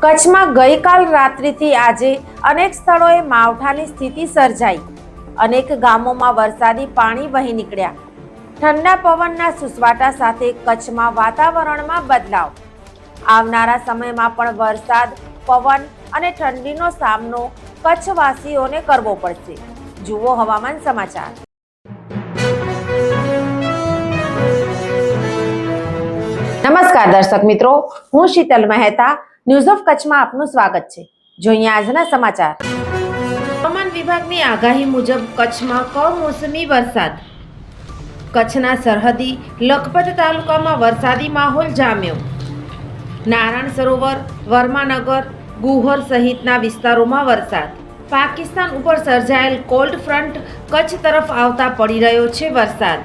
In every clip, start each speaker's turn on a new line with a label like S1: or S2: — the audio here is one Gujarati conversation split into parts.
S1: કચ્છમાં ગઈકાલ રાત્રિથી આજે અનેક સ્થળોએ માવઠાની સ્થિતિ સર્જાઈ. અનેક ગામોમાં વરસાદી પાણી વહી નીકળ્યા. ઠંડા પવનના સુસવાટા સાથે કચ્છમાં વાતાવરણમાં બદલાવ. આવનારા સમયમાં પણ વરસાદ, પવન અને ઠંડીનો સામનો કચ્છવાસીઓને કરવો પડશે. જુઓ હવામાન સમાચાર. નમસ્કાર દર્શક મિત્રો, હું શીતલ મહેતા. ન્યૂઝ ઓફ કચ્છમાં આપનું સ્વાગત છે. જોઈએ આજના સમાચાર. હવામાન વિભાગની આગાહી મુજબ કચ્છમાં કમોસમી વરસાદ. કચ્છના સરહદી લખપત તાલુકામાં વરસાદી માહોલ જામ્યો. નારાયણ સરોવર, વર્માનગર, ગુહર સહિતના વિસ્તારોમાં વરસાદ. પાકિસ્તાન ઉપર સર્જાયેલ કોલ્ડ ફ્રન્ટ કચ્છ તરફ આવતા પડી રહ્યો છે વરસાદ.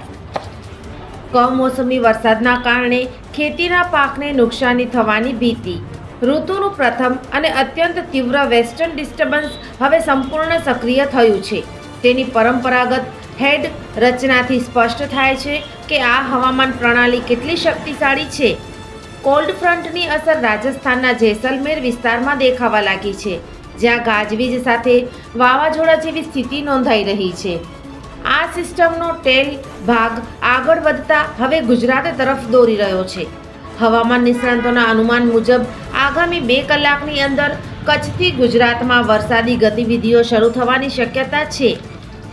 S1: કમોસમી વરસાદના કારણે ખેતીના પાકને નુકસાની થવાની ભીતિ. ઋતુનું પ્રથમ અને અત્યંત તીવ્ર વેસ્ટર્ન ડિસ્ટર્બન્સ હવે સંપૂર્ણ સક્રિય થયું છે. તેની પરંપરાગત હેડ રચનાથી સ્પષ્ટ થાય છે કે આ હવામાન પ્રણાલી કેટલી શક્તિશાળી છે. કોલ્ડ ફ્રન્ટની અસર રાજસ્થાનના જેસલમેર વિસ્તારમાં દેખાવા લાગી છે, જ્યાં ગાજવીજ સાથે વાવાઝોડા જેવી સ્થિતિ નોંધાઈ રહી છે. આ સિસ્ટમનો ટેલ ભાગ આગળ વધતા હવે ગુજરાત તરફ દોરી રહ્યો છે. હવામાન નિષ્ણાંતોના અનુમાન મુજબ, આગામી બે કલાકની અંદર કચ્છથી ગુજરાતમાં વરસાદી ગતિવિધિઓ શરૂ થવાની શક્યતા છે.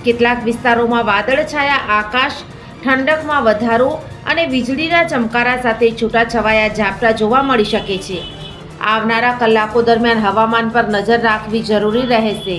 S1: કેટલાક વિસ્તારોમાં વાદળછાયા આકાશ ઠંડકમાં વધારો અને વીજળીના ચમકારા સાથે છૂટાછવાયા ઝાપટા જોવા મળી શકે છે. આવનારા કલાકો દરમિયાન હવામાન પર નજર રાખવી જરૂરી રહેશે.